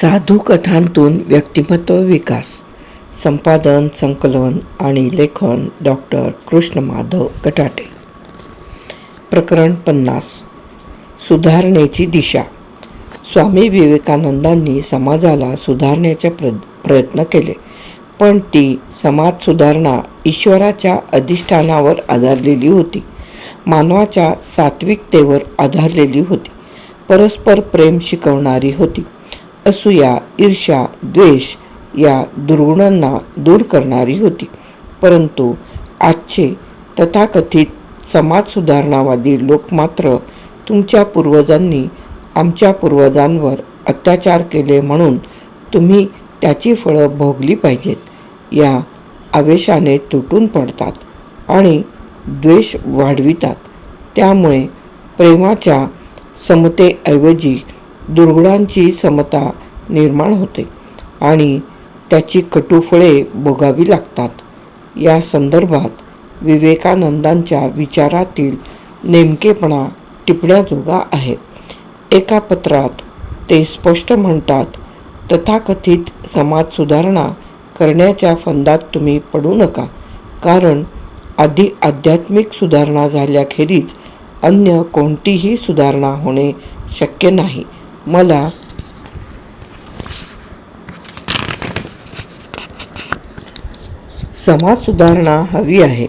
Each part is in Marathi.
साधू कथांतून व्यक्तिमत्व विकास संपादन संकलन आणि लेखन डॉक्टर कृष्ण माधव गटाटे प्रकरण पन्नास. सुधारणेची दिशा. स्वामी विवेकानंदांनी समाजाला सुधारण्याचे प्र प्रयत्न केले पण ती समाज सुधारणा ईश्वराच्या अधिष्ठानावर आधारलेली होती. मानवाच्या सात्विकतेवर आधारलेली होती. परस्पर प्रेम शिकवणारी होती. असूया ईर्ष्या द्वेष या दुर्गुणांना दूर करणारी होती. परंतु आजचे तथाकथित समाज सुधारणावादी लोक मात्र तुमच्या पूर्वजांनी आमच्या पूर्वजांवर अत्याचार केले म्हणून तुम्ही त्याची फळं भोगली पाहिजेत. या आवेशाने तुटून पडतात आणि द्वेष वाढवितात. त्यामुळे प्रेमाच्या समतेऐवजी दुर्गुणांची समता निर्माण होते आणि त्याची कटुफळे भोगावी लागतात. या संदर्भात विवेकानंदांच्या विचारातील नेमकेपणा टिपण्याजोगा आहे. एका पत्रात ते स्पष्ट म्हणतात तथाकथित समाज सुधारणा करण्याच्या फंदात तुम्ही पडू नका कारण आधी आध्यात्मिक सुधारणा झाल्याखेरीज अन्य कोणतीही सुधारणा होणे शक्य नाही. मला समाज सुधारणा हवी आहे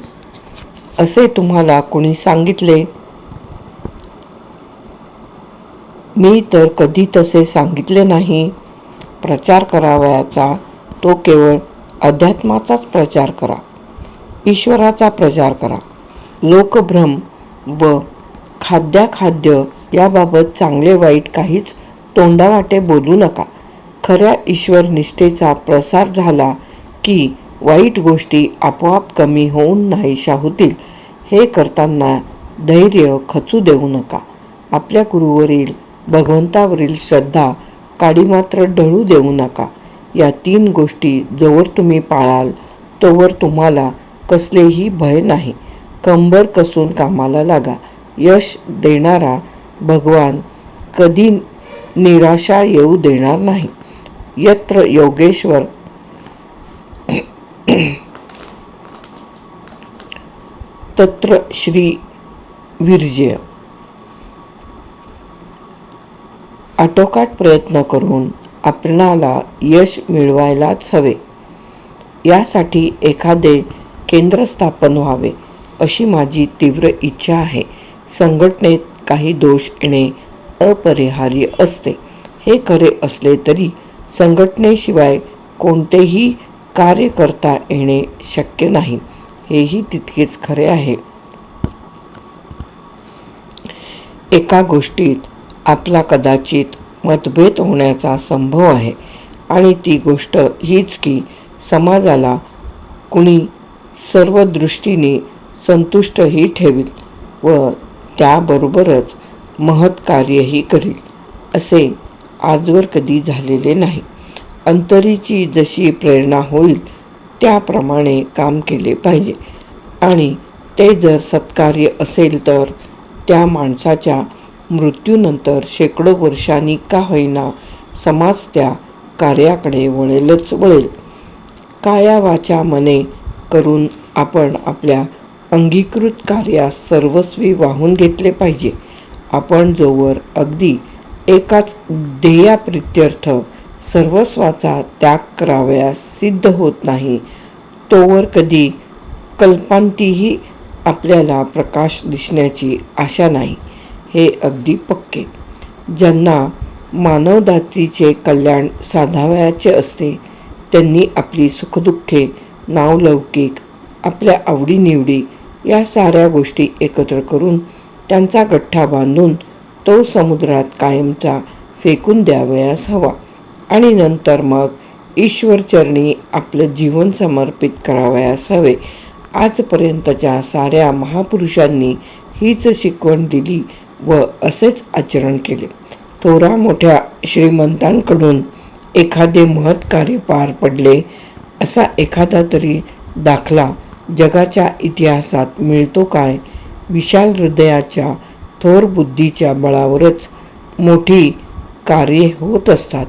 असे तुम्हाला कोणी सांगितले? मी तर कधी तसे सांगितले नाही. प्रचार करावयाचा तो केवळ अध्यात्माचाच प्रचार करा ईश्वराचा प्रचार करा. लोकभ्रम व खाद्याखाद्य याबाबत चांगले वाईट काहीच तोंडावाटे बोलू नका. खऱ्या ईश्वरनिष्ठेचा प्रसार झाला की वाईट गोष्टी आपोआप कमी होऊन नाहीशा होतील. हे करताना धैर्य खचू देऊ नका. आपल्या गुरुवरील भगवंतावरील श्रद्धा काडी मात्र ढळू देऊ नका. या तीन गोष्टी जोवर तुम्ही पाळाल तोवर तुम्हाला कसलेही भय नाही. कंबर कसून कामाला लागा. यश देणारा भगवान कधी निराशा येऊ देणार नाही. यत्र योगेश्वर तत्र श्री विरजय आटोकाट प्रयत्न करून आपणाला यश मिळवायलाच हवे. यासाठी एखादे केंद्र स्थापन व्हावे अशी माझी तीव्र इच्छा आहे. संघटनेत काही दोष येणे अपरिहार्य असते. हे खरे असले तरी संघटनेशिवाय कोणतेही कार्य करता येणे शक्य नाही. हेही तितकेच खरे आहे. एका गोष्टीत आपला कदाचित मतभेद होण्याचा संभव आहे आणि ती गोष्ट हीच की समाजाला कुणी सर्व दृष्टीने संतुष्टही ठेवील व त्याबरोबरच महत् कार्यही करील असे आजवर कधी झालेले नाही. अंतरीची जशी प्रेरणा होईल त्याप्रमाणे काम केले पाहिजे. आणि ते जर सत्कार्य असेल तर त्या माणसाच्या मृत्यूनंतर शेकडो वर्षांनी का होईना समाज त्या कार्याकडे वळेलच वळेल. काया वाचा मने करून आपण आपल्या अंगीकृत कार्यास सर्वस्वी वाहून घेतले पाहिजे. आपण जोवर अगदी एकाच ध्येयाप्रित्यर्थ सर्वस्वाचा त्याग करावयास सिद्ध होत नाही तोवर कधी कल्पांतीही आपल्याला प्रकाश दिसण्याची आशा नाही हे अगदी पक्के. ज्यांना मानवजातीचे कल्याण साधावयाचे असते त्यांनी आपली सुखदुःखे नावलौकिक आपल्या आवडीनिवडी या साऱ्या गोष्टी एकत्र करून त्यांचा गठ्ठा बांधून तो समुद्रात कायमचा फेकून द्यावयास हवा. आणि नंतर मग ईश्वरचरणी आपलं जीवन समर्पित करावयास हवे. आजपर्यंतच्या साऱ्या महापुरुषांनी हीच शिकवण दिली व असेच आचरण केले. थोरा मोठ्या श्रीमंतांकडून एखादे महत् कार्य पार पडले असा एखादा तरी दाखला जगाच्या इतिहासात मिळतो काय? विशाल हृदयाच्या थोर बुद्धीच्या बळावरच मोठी कार्ये होत असतात.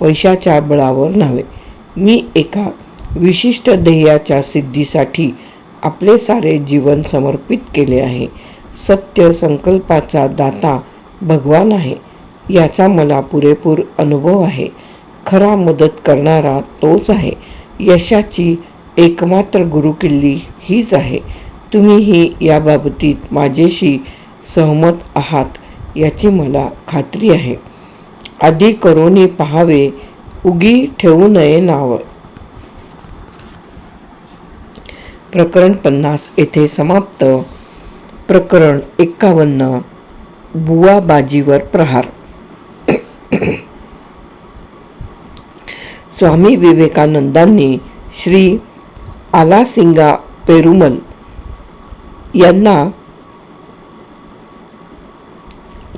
पैशाच्या बळावर नव्हे. मी एका विशिष्ट ध्येयाच्या सिद्धीसाठी आपले सारे जीवन समर्पित केले आहे. सत्य संकल्पाचा दाता भगवान आहे. याचा मला पुरेपूर अनुभव आहे. खरा मदत करणारा तोच आहे. यशाची एकमात्र गुरुकिल्ली हीच आहे. तुम्हीही या बाबतीत माझ्याशी सहमत आहात याची मला खात्री आहे. आधी करोनी पहावे उगी ठेवू नये नाव. प्रकरण पन्नास येथे समाप्त. प्रकरण एक्कावन्न बुवा बाजीवर प्रहार. स्वामी विवेकानंदांनी श्री आलासिंगा पेरुमल यांना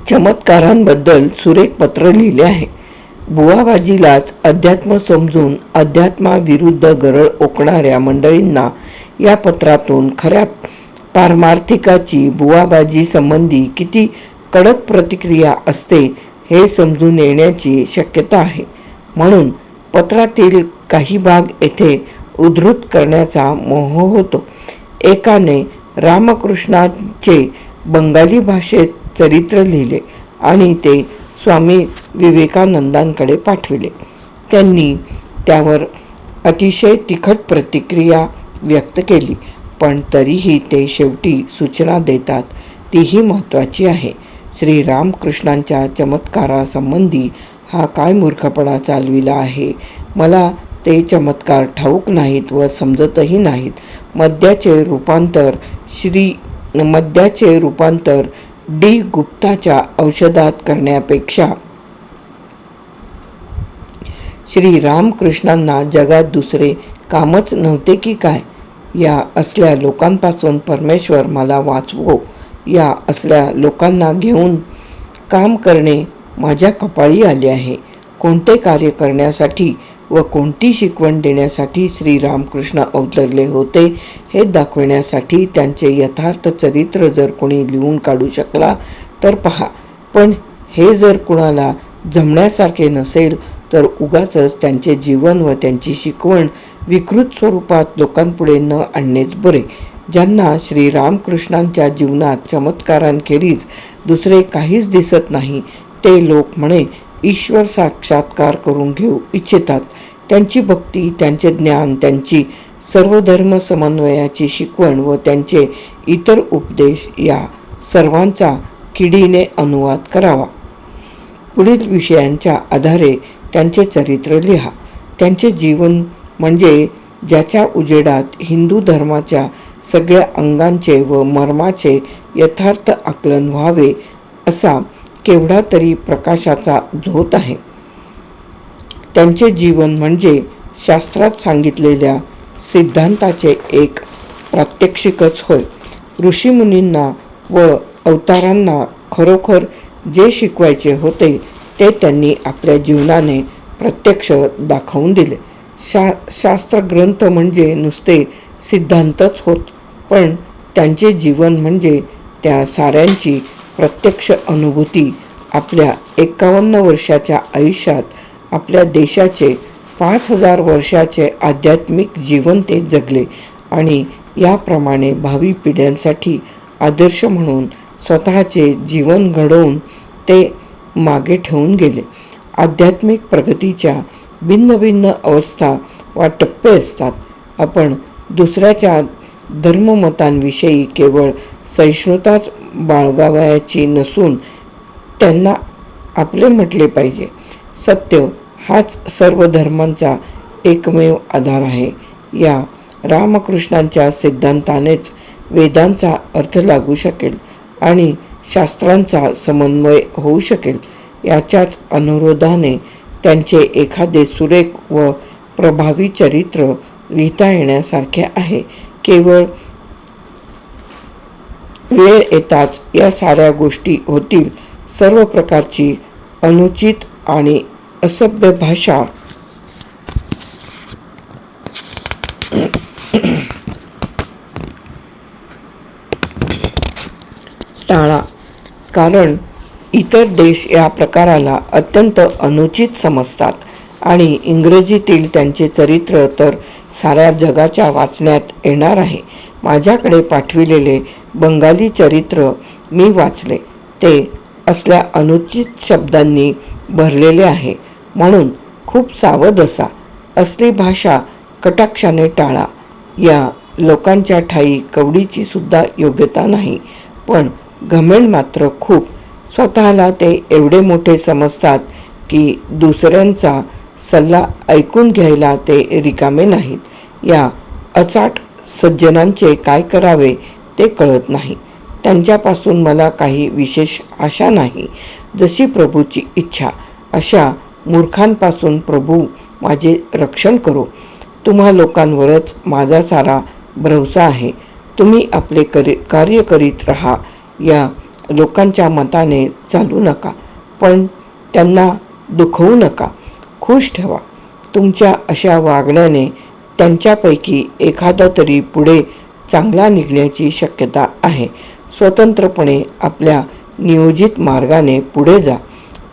चमत्कारांबद्दल सुरेख पत्र लिहिले आहे. बुवाबाजीलाच अध्यात्म समजून अध्यात्माविरुद्ध गरळ ओकणाऱ्या मंडळींना या पत्रातून खऱ्या पारमार्थिकाची बुवाबाजी संबंधी किती कडक प्रतिक्रिया असते हे समजून येण्याची शक्यता आहे. म्हणून पत्रातील काही भाग येथे उद्धृत करण्याचा मोह होतो. एकाने रामकृष्णांचे बंगाली भाषेत चरित्र लिहिले आणि ते स्वामी विवेकानंदांकडे पाठविले. त्यांनी त्यावर अतिशय तिखट प्रतिक्रिया व्यक्त केली पण तरीही ते शेवटी सूचना देतात तीही महत्त्वाची आहे. श्री रामकृष्णांच्या चमत्कारासंबंधी हा काय मूर्खपणा चालविला आहे? मला ते चमत्कार ठाऊक नाहीत व समजतही नाहीत. मद्याचे रूपांतर श्री मद्याचे रूपांतर डी गुप्ताच्या औषधात करण्यापेक्षा. श्री रामकृष्णांना जगात दुसरे कामच नव्हते की काय? या असल्या लोकांपासून परमेश्वर मला वाचवो. या असल्या लोकांना घेऊन काम करणे माझ्या कपाळी आले आहे. कोणते कार्य करण्यासाठी व कोणती शिकवण देण्यासाठी श्रीरामकृष्ण अवतरले होते हे दाखवण्यासाठी त्यांचे यथार्थ चरित्र जर कोणी लिहून काढू शकला तर पहा. पण हे जर कुणाला जमण्यासारखे नसेल तर उगाचच त्यांचे जीवन व त्यांची शिकवण विकृत स्वरूपात लोकांपुढे न आणणेच बरे. ज्यांना श्रीरामकृष्णांच्या जीवनात चमत्कारांखेरीज दुसरे काहीच दिसत नाही ते लोक म्हणे ईश्वर साक्षात्कार करून घेऊ इच्छितात. त्यांची भक्ती त्यांचे ज्ञान त्यांची सर्व धर्म समन्वयाची शिकवण व त्यांचे इतर उपदेश या सर्वांचा किडीने अनुवाद करावा. पुढील विषयांच्या आधारे त्यांचे चरित्र लिहा. त्यांचे जीवन म्हणजे ज्याच्या उजेडात हिंदू धर्माच्या सगळ्या अंगांचे व मर्माचे यथार्थ आकलन व्हावे असा केवढा तरी प्रकाशाचा झोत आहे. त्यांचे जीवन म्हणजे शास्त्रात सांगितलेल्या सिद्धांताचे एक प्रात्यक्षिकच होय. ऋषीमुनींना व अवतारांना खरोखर जे शिकवायचे होते ते त्यांनी आपल्या जीवनाने प्रत्यक्ष दाखवून दिले. शा शास्त्रग्रंथ म्हणजे नुसते सिद्धांतच होत पण त्यांचे जीवन म्हणजे त्या साऱ्यांची प्रत्यक्ष अनुभूती आपल्या एकावन्न वर्षाच्या आयुष्यात आपल्या देशाचे पाच हजार वर्षाचे आध्यात्मिक जीवन ते जगले आणि याप्रमाणे भावी पिढ्यांसाठी आदर्श म्हणून स्वतःचे जीवन घडवून ते मागे ठेवून गेले. आध्यात्मिक प्रगतीच्या भिन्न भिन्न अवस्था वा टप्पे असतात. आपण दुसऱ्याच्या धर्ममतांविषयी केवळ सहिष्णुताच बाळगावयाची नसून त्यांना आपले म्हटले पाहिजे. सत्य हाच सर्व धर्मांचा एकमेव आधार आहे. या रामकृष्णांच्या सिद्धांतानेच वेदांचा अर्थ लागू शकेल आणि शास्त्रांचा समन्वय होऊ शकेल. याच्याच अनुरोधाने त्यांचे एखादे सुरेख व प्रभावी चरित्र लिहिता येण्यासारखे आहे. केवळ वेळ येताच या साऱ्या गोष्टी होतील. सर्व प्रकारची अनुचित आणि असभ्य भाषा. टाळा. कारण इतर देश या प्रकाराला अत्यंत अनुचित समजतात आणि इंग्रजीतील त्यांचे चरित्र तर साऱ्या जगाच्या वाचण्यात येणार आहे. माझ्याकडे पाठविलेले बंगाली चरित्र मी वाचले. ते असल्या अनुचित शब्दांनी भरलेले आहे. म्हणून खूप सावध असा. असली भाषा कटाक्षाने टाळा. या लोकांच्या ठाई कवडीची सुद्धा योग्यता नाही. पण घमेण मात्र खूप. स्वतःला ते एवढे मोठे समजतात की दुसऱ्यांचा सल्ला ऐकून घ्यायला ते रिकामे नाहीत. या अचाट सज्जनांचे काय करावे ते कळत नाही. त्यांच्यापासून मला काही विशेष आशा नाही. जशी प्रभूची इच्छा अशा मूर्खांपासून प्रभू माझे रक्षण करो. तुम्हा लोकांवरच माझा सारा भरवसा आहे. तुम्ही आपले करी कार्य करीत राहा. या लोकांच्या मताने चालू नका पण त्यांना दुखवू नका. खुश ठेवा. तुमच्या अशा वागण्याने त्यांच्यापैकी एखादा तरी पुढे चांगला निघण्याची शक्यता आहे. स्वतंत्रपणे आपल्या नियोजित मार्गाने पुढे जा.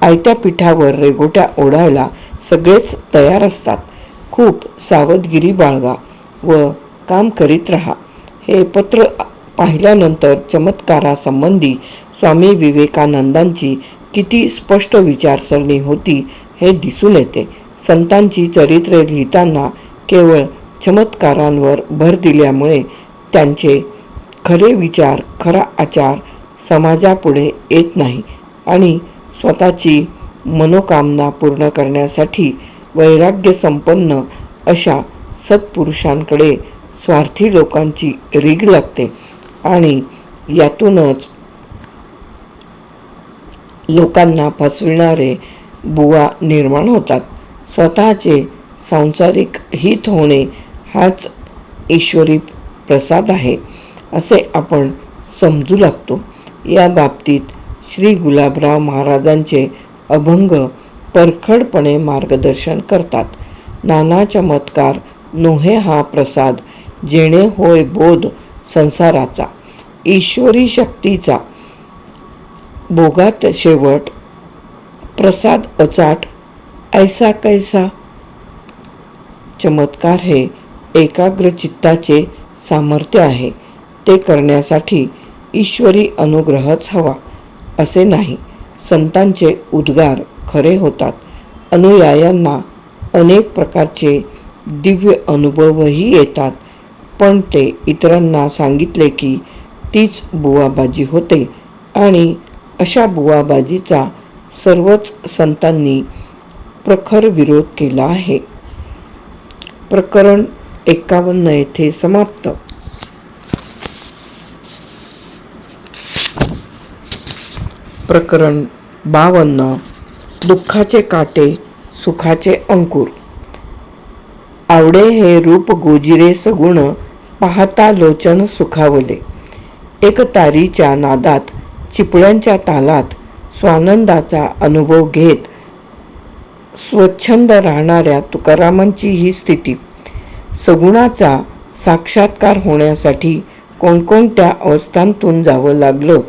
आयत्या पिठावर रेगोट्या ओढायला सगळेच तयार असतात. खूप सावधगिरी बाळगा व काम करीत राहा. हे पत्र पाहिल्यानंतर चमत्कारासंबंधी स्वामी विवेकानंदांची किती स्पष्ट विचारसरणी होती हे दिसून येते. संतांची चरित्रे लिहिताना केवळ चमत्कारांवर भर दिल्यामुळे त्यांचे खरे विचार खरा आचार समाजापुढे येत नाही आणि स्वतःची मनोकामना पूर्ण करण्यासाठी वैराग्य संपन्न अशा सत्पुरुषांकडे स्वार्थी लोकांची रीग लागते आणि यातूनच लोकांना फसविणारे बुवा निर्माण होतात. स्वतःचे सांसारिक हित होणे हाच ईश्वरी प्रसाद आहे असे आपण समजू लागतो. या बाबतीत श्री गुलाबराव महाराजांचे अभंग परखडपणे मार्गदर्शन करतात. नाना चमत्कार नोहे हा प्रसाद जेणे होय बोध संसाराचा ईश्वरी शक्तीचा भोगात शेवट प्रसाद अचाट ऐसा कैसा चमत्कार हे एकाग्र चित्ताचे सामर्थ्य आहे. ते करण्यासाठी ईश्वरी अनुग्रहच हवा असे नाही. संतांचे उद्गार खरे होतात. अनुयायांना अनेक प्रकारचे दिव्य अनुभवही येतात. पण ते इतरांना सांगितले की तीच बुवाबाजी होते आणि अशा बुवाबाजीचा सर्वच संतांनी प्रखर विरोध केला आहे. प्रकरण एक्कावन्न येथे समाप्त. प्रकरण बावन्न दुःखाचे काटे सुखाचे अंकुर. आवडे हे रूप गोजिरे सगुण पाहता लोचन सुखावले. एक तारीच्या नादात चिपळ्यांच्या तालात स्वानंदाचा अनुभव घेत स्वच्छंद राहणाऱ्या तुकारामांची ही स्थिती. सगुणाचा साक्षात्कार होण्यासाठी कोणकोणत्या अवस्थांतून जावं लागलं?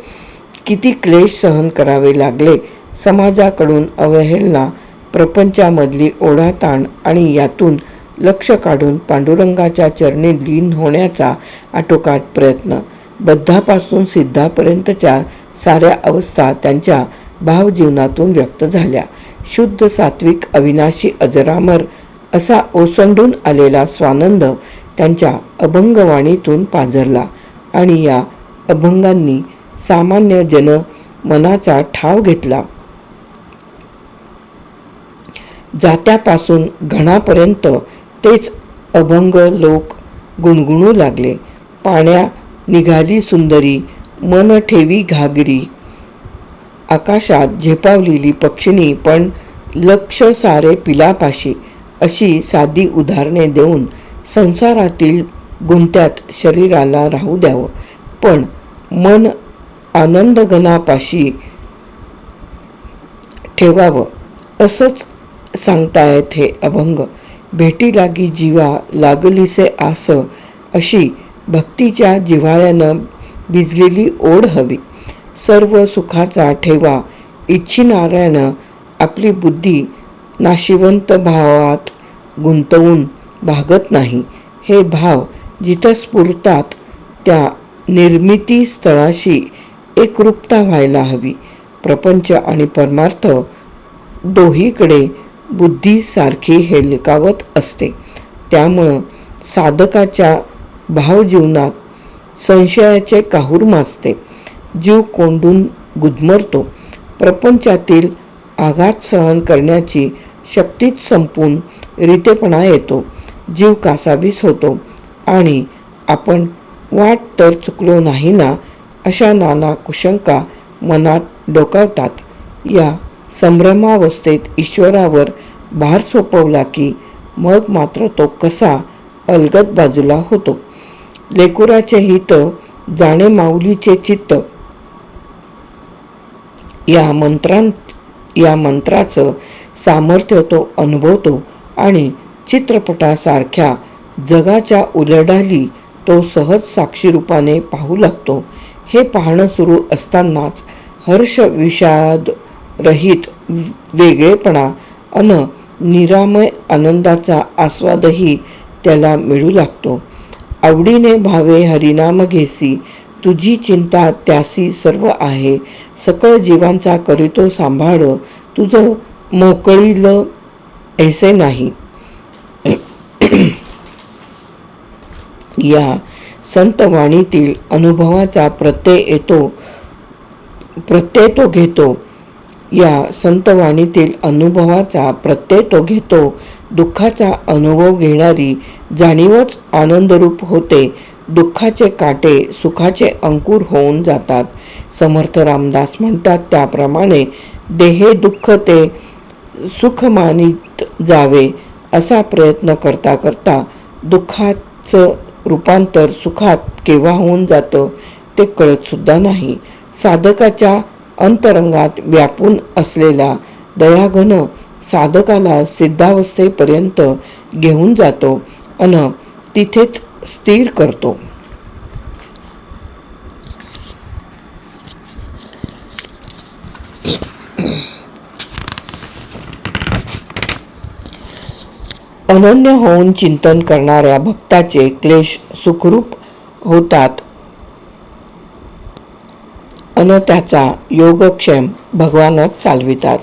किती क्लेश सहन करावे लागले? समाजाकडून अवहेलना प्रपंचामधली ओढाताण आणि यातून लक्ष काढून पांडुरंगाच्या चरणी लीन होण्याचा आटोकाट प्रयत्न. बद्धापासून सिद्धापर्यंतच्या साऱ्या अवस्था त्यांच्या भावजीवनातून व्यक्त झाल्या. शुद्ध सात्विक अविनाशी अजरामर असा ओसंडून आलेला स्वानंद त्यांच्या अभंगवाणीतून पाझरला आणि या अभंगांनी सामान्य जन मनाचा ठाव घेतला. जात्यापासून घणापर्यंत तेच अभंग लोक गुणगुणू लागले. पाण्या निघाली सुंदरी मन ठेवी घागरी. आकाशात झेपावलेली पक्षिणी पण लक्ष सारे पिलापाशी. अशी साधी उदाहरणे देऊन संसारातील गुंत्यात शरीराला राहू द्यावं. पण मन आनंदगनापाशी ठेवावं असंच सांगतायत हे अभंग. भेटी लागी जीवा लागलीसे आस अशी भक्तीच्या जिव्हाळ्यानं भिजलेली ओढ हवी. सर्व सुखाचा ठेवा इच्छिणाऱ्यानं आपली बुद्धी नाशिवंत भावात गुंतवून भागत नाही. हे भाव जिथं स्फुरतात त्या निर्मिती स्थळाशी एकरूपता व्हायला हवी. प्रपंच आणि परमार्थ दोहीकडे बुद्धीसारखी हेलकावत असते. त्यामुळं साधकाच्या भावजीवनात संशयाचे काहूर माजते. जीव कोंडून गुदमरतो. प्रपंचातील आघात सहन करण्याची शक्तीत संपून रितेपणा येतो जीव कासावीस होतो आणि आपण वाट तर चुकलो नाही ना अशा नाना कुशंका मनात डोकावतात. या संभ्रमावस्थेत ईश्वरावर भार सोपवला की मग मात्र तो कसा अलगद बाजूला होतो. लेकुराचे हित जाणे माऊलीचे चित्त. या मंत्रां या मंत्राचं सामर्थ्य तो अनुभवतो आणि चित्रपटासारख्या जगाच्या उलढाली तो सहज साक्षीरूपाने पाहू लागतो. हे पाहणं सुरू असतानाच हर्ष विषाद रहित वेगळेपणा अन निरामय आनंदाचा आस्वादही त्याला मिळू लागतो. आवडीने भावे हरिनाम घेसी तुझी चिंता त्यासी सर्व आहे. सकळ जीवांचा करीतो सांभाळ तुझं मोकळीलं ऐसे नाही. या संतवाणीतील अनुभवाचा प्रत्यय येतो प्रत्यय तो घेतो. या संतवाणीतील अनुभवाचा प्रत्यय तो घेतो. दुःखाचा अनुभव घेणारी जाणीवच आनंदरूप होते. दुःखाचे काटे सुखाचे अंकुर होऊन जातात. समर्थ रामदास म्हणतात त्याप्रमाणे देहे दुःख ते सुख मानित जावे असा प्रयत्न करता करता दुःखाचं रूपांतर सुखात केव्हा होऊन जातं ते कळतसुद्धा नाही. साधकाच्या अंतरंगात व्यापून असलेला दयाघन साधकाला सिद्धावस्थेपर्यंत घेऊन जातो अन तिथेच स्थिर करतो. अनन्य होऊन चिंतन करणाऱ्या भक्ताचे क्लेश सुखरूप होतात. अन त्याचा योगक्षेम भगवानच चालवितात.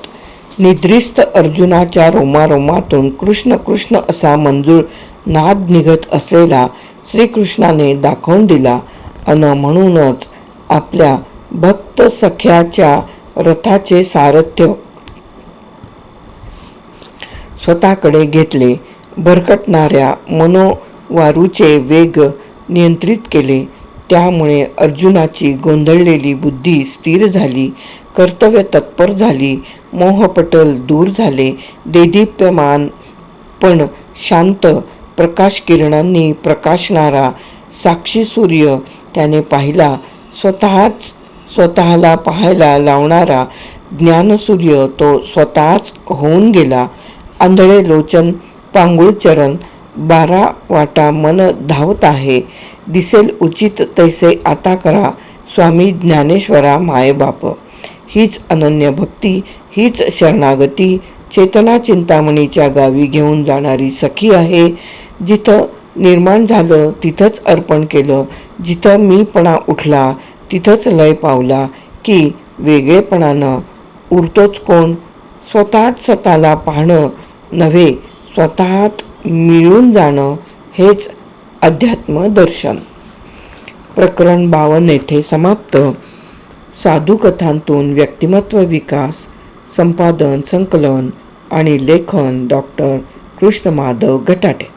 निद्रिस्त अर्जुनाच्या रोमारोमातून कृष्ण कृष्ण असा मंजूळ नाद निघत असलेला श्रीकृष्णाने दाखवून दिला. अन म्हणूनच आपल्या भक्त सख्याच्या रथाचे सारथ्य स्वतःकडे घेतले. भरकटणाऱ्या मनोवारूचे वेग नियंत्रित केले. त्यामुळे अर्जुनाची गोंधळलेली बुद्धी स्थिर झाली कर्तव्य तत्पर झाली मोहपटल दूर झाले. देदीप्यमान पण शांत प्रकाश किरणांनी प्रकाशणारा साक्षी सूर्य त्याने पाहिला. स्वतःच स्वतःला पाहायला लावणारा ज्ञानसूर्य तो स्वतःच होऊन गेला. आंधळे लोचन पांगुळचरण बारा वाटा मन धावत आहे. दिसेल उचित तैसे आता करा स्वामी ज्ञानेश्वरा मायबाप हीच अनन्य भक्ती हीच शरणागती चेतना चिंतामणीच्या गावी घेऊन जाणारी सखी आहे. जिथं निर्माण झालं तिथंच अर्पण केलं. जिथं मीपणा उठला तिथंच लय पावला की वेगळेपणानं उरतोच कोण? स्वतःच स्वतःला पाहणं नव्हे स्वतःत मिळून जाणं हेच अध्यात्म दर्शन. प्रकरण बावन येथे समाप्त. साधुकथांतून व्यक्तिमत्व विकास संपादन संकलन आणि लेखन डॉक्टर कृष्णमाधव गटाटे.